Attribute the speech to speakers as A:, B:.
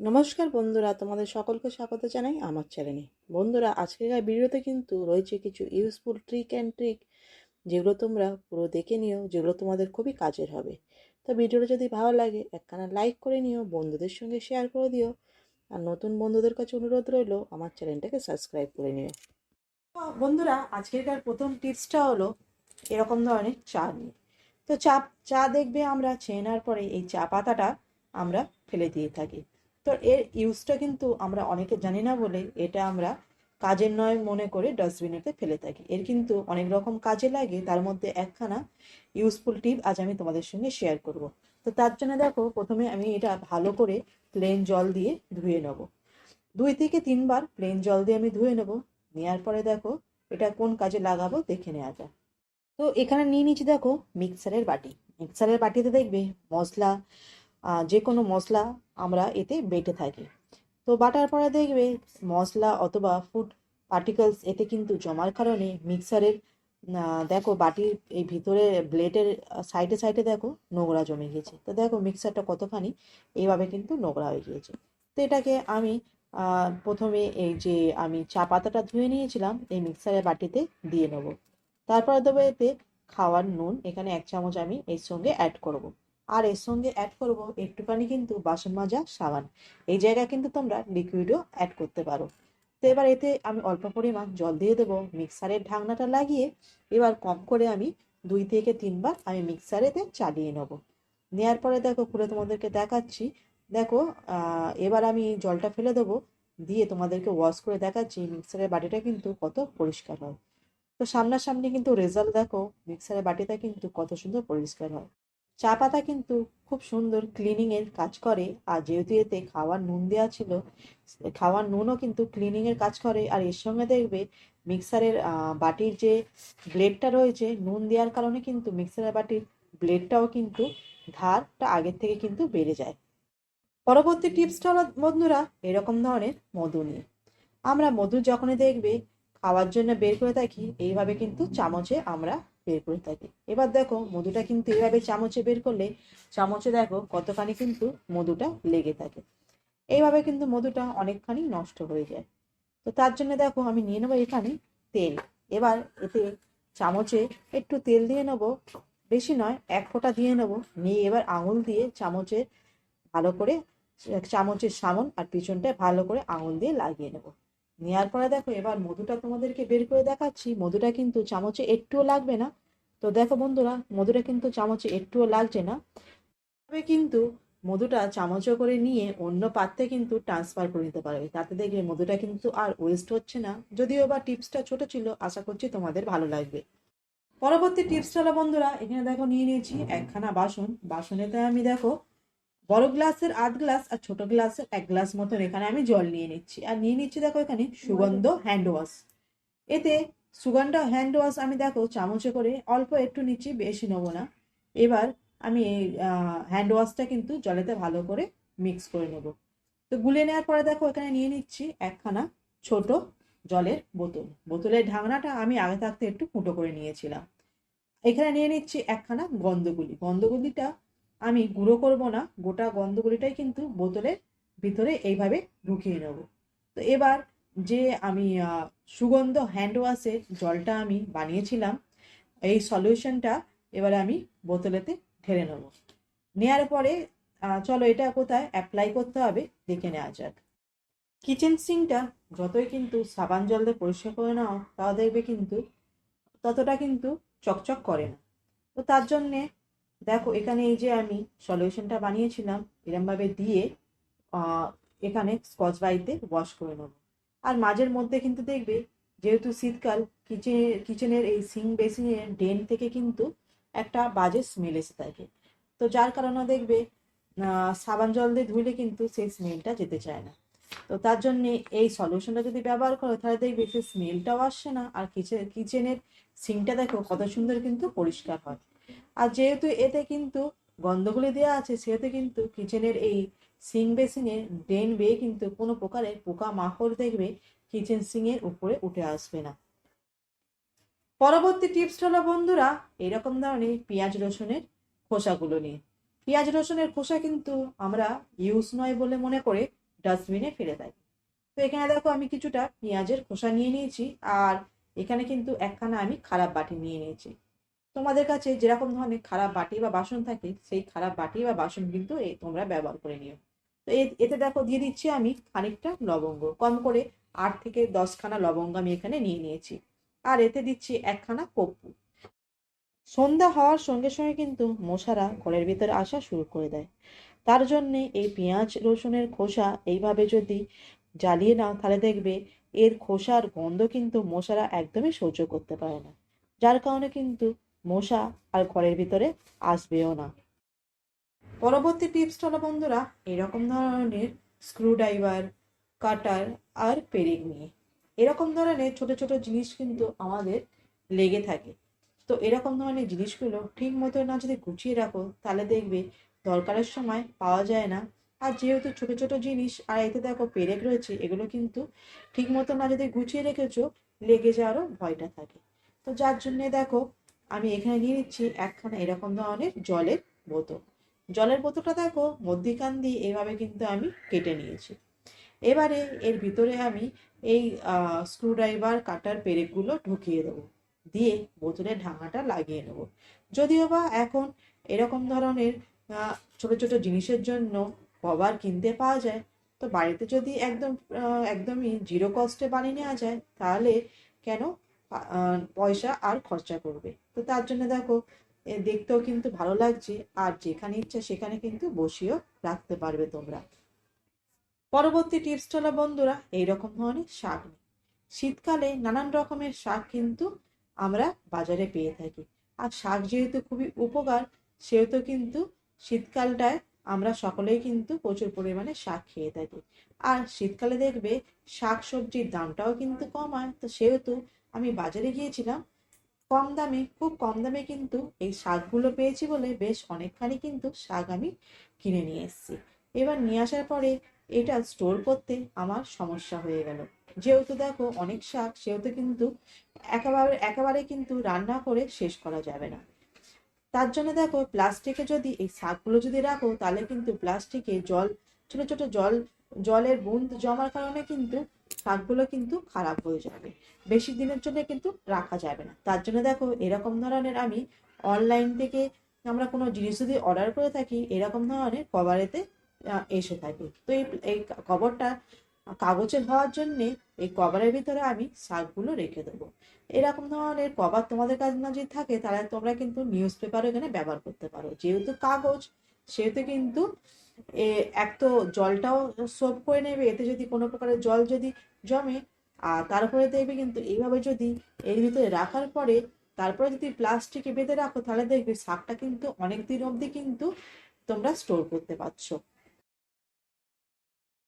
A: নমস্কার বন্ধুরা, তোমাদের সকলকে স্বাগত জানাই আমার চ্যানেলে বন্ধুরা, আজকের ভিডিওতে কিন্তু রয়েছে কিছু ইউজফুল ট্রিক অ্যান্ড ট্রিক যেগুলো তোমরা পুরো দেখে নিও, যেগুলো তোমাদের খুবই কাজের হবে। তো ভিডিওটা যদি ভালো লাগে, একখানা লাইক করে নিও, বন্ধুদের সঙ্গে শেয়ার করে দিও, আর নতুন বন্ধুদের কাছে অনুরোধ রইল, আমার চ্যানেলটাকে সাবস্ক্রাইব করে নিও। বন্ধুরা, আজকেরকার প্রথম টিপসটা হলো এরকম ধরনের চা নিয়ে। তো চা চা দেখবে আমরা, চেনার পরে এই চা পাতাটা আমরা ফেলে দিয়ে থাকি। তো এর ইউজটা কিন্তু আমরা অনেকে জানি না বলে এটা আমরা কাজের নয় মনে করে ডাস্টবিনেতে ফেলে থাকি। এর কিন্তু অনেক রকম কাজে লাগে, তার মধ্যে একখানা ইউজফুল টিপ আজ আমি তোমাদের সঙ্গে শেয়ার করব। তো তার জন্য দেখো, প্রথমে আমি এটা ভালো করে প্লেন জল দিয়ে ধুয়ে নেব। দুই থেকে তিনবার প্লেন জল দিয়ে আমি ধুয়ে নেব। নেওয়ার পরে দেখো, এটা কোন কাজে লাগাবো দেখে নেওয়া যাক। তো এখানে নিয়ে নিচ্ছি দেখো মিক্সারের বাটি। মিক্সারের বাটিতে দেখবে মশলা যে কোনো মশলা আমরা এতে বেটে থাকি। তো বাটার পরে দেখবে মশলা অথবা ফুড পার্টিকলস এতে কিন্তু জমার কারণে মিক্সারের দেখো বাটির এই ভিতরে ব্লেডের সাইডে সাইডে দেখো নোংরা জমে গিয়েছে। তো দেখো মিক্সারটা কতখানি এইভাবে কিন্তু নোংরা হয়ে গিয়েছে। তো এটাকে আমি প্রথমে এই যে আমি চা পাতাটা ধুয়ে নিয়েছিলাম, এই মিক্সারের বাটিতে দিয়ে নেব। তারপরে দেবো এতে খাওয়ার নুন, এখানে এক চামচ আমি এর সঙ্গে অ্যাড করব। আর এর সঙ্গে অ্যাড করব একটুখানি কিন্তু বাসন মাজা সাবান। এই জায়গায় কিন্তু তোমরা লিকুইডও অ্যাড করতে পারো। তো এবার এতে আমি অল্প পরিমাণ জল দিয়ে দেবো। মিক্সারের ঢাকনাটা লাগিয়ে এবার কম করে আমি দুই থেকে তিনবার আমি মিক্সারেতে চালিয়ে নেব। নেওয়ার পরে দেখো, খুলে তোমাদেরকে দেখাচ্ছি। দেখো এবার আমি জলটা ফেলে দেবো। দিয়ে তোমাদেরকে ওয়াশ করে দেখাচ্ছি মিক্সারের বাটিটা কিন্তু কত পরিষ্কার হয়। তো সামনাসামনি কিন্তু রেজাল্ট দেখো মিক্সারের বাটিটা কিন্তু কত সুন্দর পরিষ্কার হয়। চা পাতা কিন্তু খুব সুন্দর ক্লিনিং এর কাজ করে। আর যেহেতু এতে খাওয়ার নুন দেওয়া ছিল, খাওয়ার নুনও কিন্তু ক্লিনিং এর কাজ করে। আর এর সঙ্গে দেখবে মিক্সারের বাটির যে ব্লেডটা রয়েছে, নুন দেওয়ার কারণে কিন্তু মিক্সারের বাটির ব্লেডটাও কিন্তু ধারটা আগের থেকে কিন্তু বেড়ে যায়। পরবর্তী টিপসটা হলো, বন্ধুরা, এরকম ধরনের মধু নিয়ে। আমরা মধু যখনই দেখবে, খাওয়ার জন্য বের করে থাকি, এইভাবে কিন্তু চামচে আমরা বের করে থাকি। এবার দেখো মধুটা কিন্তু এভাবে চামচে বের করলে, চামচে দেখো কতখানি কিন্তু মধুটা লেগে থাকে। এইভাবে কিন্তু মধুটা অনেকখানি নষ্ট হয়ে যায়। তো তার জন্য দেখো আমি নিয়ে নেব এখানে তেল। এবার এতে চামচে একটু তেল দিয়ে নেব, বেশি নয়, এক ফোঁটা দিয়ে নেব। নিয়ে এবার আঙুল দিয়ে চামচে ভালো করে, চামচের সামন আর পিছনটায় ভালো করে আঙুল দিয়ে লাগিয়ে নেব। নেওয়ার পরে দেখো, এবার মধুটা তোমাদেরকে বের করে দেখাচ্ছি। মধুটা কিন্তু চামচে একটুও লাগবে না। তো দেখো বন্ধুরা, মধুটা কিন্তু চামচে একটুও লাগছে না। তবে কিন্তু মধুটা চামচে করে নিয়ে অন্য পাত্রে কিন্তু ট্রান্সফার করে নিতে পারবে। তাতে দেখবে মধুটা কিন্তু আর ওয়েস্ট হচ্ছে না। যদিও বা টিপসটা ছোট ছিল, আশা করছি তোমাদের ভালো লাগবে। পরবর্তী টিপসটা হলো বন্ধুরা, এখানে দেখো নিয়ে নিয়েছি একখানা বাসন। বাসনেতে আমি দেখো বড় গ্লাসের, আধ গ্লাস আর ছোট গ্লাসের এক গ্লাস মতন এখানে আমি জল নিয়ে নিচ্ছি। আর নিয়ে নিচ্ছি দেখো এখানে সুগন্ধ হ্যান্ড ওয়াশ এতে সুগন্ধ হ্যান্ড ওয়াশ আমি দেখো চামচে করে অল্প একটু নিচ্ছি, বেশি নেব না। এবার আমি এই হ্যান্ড ওয়াশটা কিন্তু জলেতে ভালো করে মিক্স করে নেব। তো গুলে নেওয়ার পরে দেখো এখানে নিয়ে নিচ্ছি একখানা ছোট জলের বোতল। বোতলের ঢাকনাটা আমি আগে থাকতে একটু ফুটো করে নিয়েছিলাম। এখানে নিয়ে নিচ্ছি একখানা গন্ধগুলি। গন্ধগুলিটা আমি গুঁড়ো করব না, গোটা গন্ধগুলিটাই কিন্তু বোতলের ভিতরে এইভাবে ঢুকিয়ে নেব। তো এবার যে আমি সুগন্ধ হ্যান্ড ওয়াশের জলটা আমি বানিয়েছিলাম, এই সলিউশনটা এবারে আমি বোতলেতে ঢেলে নেব। নেওয়ার পরে চলো এটা কোথায়? অ্যাপ্লাই করতে হবে, দেখে নেওয়া যাক। কিচেন সিঙ্কটা যতই কিন্তু সাবান জল দিয়ে পরিষ্কার করে নাও, তাও দেখবে কিন্তু ততটা কিন্তু চকচক করে না। তো তার জন্যে দেখো, এখানে এই যে আমি সলিউশনটা বানিয়েছিলাম, এরমভাবে দিয়ে এখানে স্কচ ব্রাইটে ওয়াশ করে নেব। আর মাঝের মধ্যে কিন্তু দেখবে, যেহেতু শীতকাল কিচেন কিচেনের এই সিং বেসিনের ড্রেন থেকে কিন্তু একটা বাজে স্মেল এসে থাকে। তো যার কারণে দেখবে সাবান জল দিয়ে ধুলে কিন্তু সেই স্মেলটা যেতে চায় না। তো তার জন্যে এই সলিউশনটা যদি ব্যবহার করো, তাহলে দেখবে সেই স্মেলটাও আসছে না, আর কিচেন কিচেনের সিংটা দেখো কত সুন্দর কিন্তু পরিষ্কার হয়। আর যেহেতু এতে কিন্তু গন্ধগুলি দেওয়া আছে, সেহেতু কিন্তু কিচেনের এই সিং বেসিনে ড্রেন বেয়ে কিন্তু কোনো প্রকারের পোকা মাকড় দেখবে কিচেন সিং এর উপরে উঠে আসবে না। পরবর্তী টিপস হলো বন্ধুরা, এরকম ধরনের পেঁয়াজ রসুনের খোসাগুলো নিয়ে। পেঁয়াজ রসুনের খোসা কিন্তু আমরা ইউজ নয় বলে মনে করে ডাস্টবিনে ফেলে দেয়। তো এখানে দেখো আমি কিছুটা পেঁয়াজের খোসা নিয়ে নিয়েছি, আর এখানে কিন্তু একখানা আমি খারাপ বাটি নিয়ে নিয়েছি। তোমাদের কাছে যেরকম ধরনের খারাপ বাটি বা বাসন থাকে, সেই খারাপ বাটি বা বাসন কিন্তু তোমরা ব্যবহার করে নিও। তো এতে দেখো দিয়ে দিচ্ছি আমি খানিকটা লবঙ্গ। কম করে আট থেকে দশখানা লবঙ্গ আমি এখানে নিয়ে নিয়েছি। আর এতে দিচ্ছি একখানা কপ্পু। সন্ধ্যা হওয়ার সঙ্গে সঙ্গে কিন্তু মশারা ঘরের ভিতরে আসা শুরু করে দেয়। তার জন্যে এই পেঁয়াজ রসুনের খোসা এইভাবে যদি জ্বালিয়ে নাও, তাহলে দেখবে এর খোসার গন্ধ কিন্তু মশারা একদমই সহ্য করতে পারে না। যার কারণে কিন্তু মশা আর ঘরের ভিতরে আসবেও না। পরবর্তী টিপসটা হলো বন্ধুরা, এরকম ধরনের স্ক্রুড্রাইভার কাটার আর পেরেক নিয়ে। এরকম ধরনের ছোট ছোট জিনিস কিন্তু আমাদের লেগে থাকে। তো এরকম ধরনের জিনিসগুলো ঠিক মতো না যদি গুছিয়ে রাখো, তাহলে দেখবে দরকারের সময় পাওয়া যায় না। আর যেহেতু ছোট ছোট জিনিস, আর এতে দেখো পেরেক রয়েছে, এগুলো কিন্তু ঠিক মতো না যদি গুছিয়ে রেখেছো, লেগে যাওয়ারও ভয়টা থাকে। তো যার জন্যে দেখো, আমি এখানে নিয়ে নিচ্ছি একখানা এরকম ধরনের জলের বোতল। জলের বোতলটা দেখো, মধ্যিখান দিয়ে এভাবে কিন্তু আমি কেটে নিয়েছি। এবারে এর ভিতরে আমি এই স্ক্রুড্রাইভার কাটার পেরেকগুলো ঢুকিয়ে দেবো। দিয়ে বোতলের ঢাকনাটা লাগিয়ে নেব। যদিও বা এখন এরকম ধরনের ছোট ছোট জিনিসের জন্য কভার কিনতে পাওয়া যায়। তো বাড়িতে যদি একদম একদমই জিরো কস্টে বানিয়ে নেওয়া যায়, তাহলে কেন পয়সা আর খরচা করবে? তো তার জন্য দেখো দেখতেও কিন্তু ভালো লাগছে, আর যেখানে ইচ্ছা সেখানে কিন্তু বসিয়েও রাখতে পারবে তোমরা। পরবর্তী টিপসটা হলো বন্ধুরা, এইরকম ধরনের শাক শীতকালে নানান রকমের শাক কিন্তু আমরা বাজারে পেয়ে থাকি। আর শাক যেহেতু খুবই উপকার, সেহেতু কিন্তু শীতকালটায় আমরা সকলেই কিন্তু প্রচুর পরিমাণে শাক খেয়ে থাকি। আর শীতকালে দেখবে শাক সবজির দামটাও কিন্তু কম। হয় তো সেহেতু আমি বাজারে গিয়েছিলাম, কম দামে, খুব কম দামে কিন্তু এই শাকগুলো পেয়েছি বলে বেশ অনেকখানি কিন্তু শাক আমি কিনে নিয়ে এসেছি। এবার নিয়ে আসার পরে এটা স্টোর করতে আমার সমস্যা হয়ে গেল। যেহেতু দেখো অনেক শাক, সেহেতু কিন্তু একেবারে একেবারে কিন্তু রান্না করে শেষ করা যাবে না। তার জন্য দেখো প্লাস্টিকে যদি এই শাকগুলো যদি রাখো, তাহলে কিন্তু প্লাস্টিকে জল, ছোট ছোট জল, জলের বুন্দ জমার কারণে কিন্তু শাকগুলো কিন্তু খারাপ হয়ে যাবে। বেশি দিনের জন্য কিন্তু রাখা যাবে না। তার জন্য দেখো এরকম ধরনের আমি অনলাইন থেকে আমরা কোনো জিনিস যদি অর্ডার করে থাকি, এরকম ধরনের কভারেতে এসে থাকে। তো এই কভারটা কাগজের হওয়ার জন্যে এই কভারের ভিতরে আমি শাকগুলো রেখে দেবো। এরকম ধরনের কভার তোমাদের কাছে না যদি থাকে, তাহলে তোমরা কিন্তু নিউজ পেপারও এখানে ব্যবহার করতে পারো। যেহেতু কাগজ, সেহেতু কিন্তু এ, এক তো জলটাও সোপ করে নেবে, এতে যদি কোনো প্রকারের জল যদি জমে, আর তারপরে দেখবে কিন্তু এইভাবে যদি এর ভিতরে রাখার পরে, তারপরে যদি প্লাস্টিকে বেঁধে রাখো, তাহলে দেখবে শাকটা কিন্তু অনেক দিন অবধি কিন্তু তোমরা স্টোর করতে পারছ।